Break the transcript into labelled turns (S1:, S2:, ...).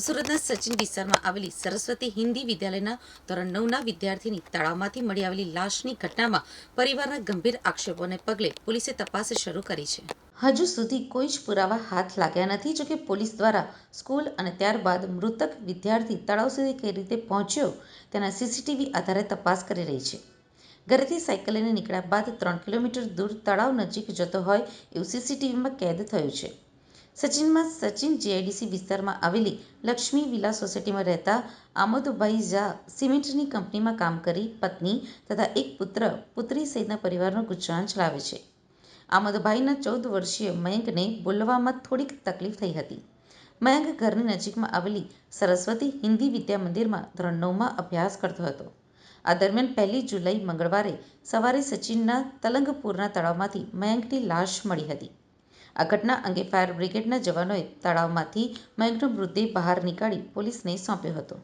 S1: સુરતના સચિન વિસ્તારમાં આવેલી સરસ્વતી હિન્દી વિદ્યાલયના ધોરણ નવના વિદ્યાર્થીની તળાવમાંથી મળી આવેલી લાશની ઘટનામાં પરિવારના ગંભીર આક્ષેપોને પગલે પોલીસે તપાસ શરૂ કરી છે. હજુ સુધી કોઈ જ પુરાવા હાથ લાગ્યા નથી, જોકે પોલીસ દ્વારા સ્કૂલ અને ત્યારબાદ મૃતક વિદ્યાર્થી તળાવ સુધી કઈ રીતે પહોંચ્યો તેના સીસીટીવી આધારે તપાસ કરી રહી છે. ઘરેથી સાયકલ લઈને નીકળ્યા બાદ ત્રણ કિલોમીટર દૂર તળાવ નજીક જતો હોય એવું સીસીટીવીમાં કેદ થયું છે. સચિનમાં સચિન જીઆઈડીસી વિસ્તારમાં આવેલી લક્ષ્મી વિલા સોસાયટીમાં રહેતા આમોદભાઈ ઝા સિમેન્ટની કંપનીમાં કામ કરી પત્ની તથા એક પુત્ર પુત્રી સહિતના પરિવારનું ગુજરાન ચલાવે છે. આમોદભાઈના ચૌદ વર્ષીય મયંકને બોલવામાં થોડીક તકલીફ થઈ હતી. મયંક ઘરની નજીકમાં આવેલી સરસ્વતી હિન્દી વિદ્યા મંદિરમાં ધોરણ નવમાં અભ્યાસ કરતો હતો. આ દરમિયાન પહેલી જુલાઈ મંગળવારે સવારે સચિનના તલંગપુરના તળાવમાંથી મયંકની લાશ મળી હતી. આ ઘટના અંગે ફાયર બ્રિગેડના જવાનોએ તળાવમાંથી મયંકનો મૃતદેહ બહાર નીકાળી પોલીસને સોંપ્યો હતો.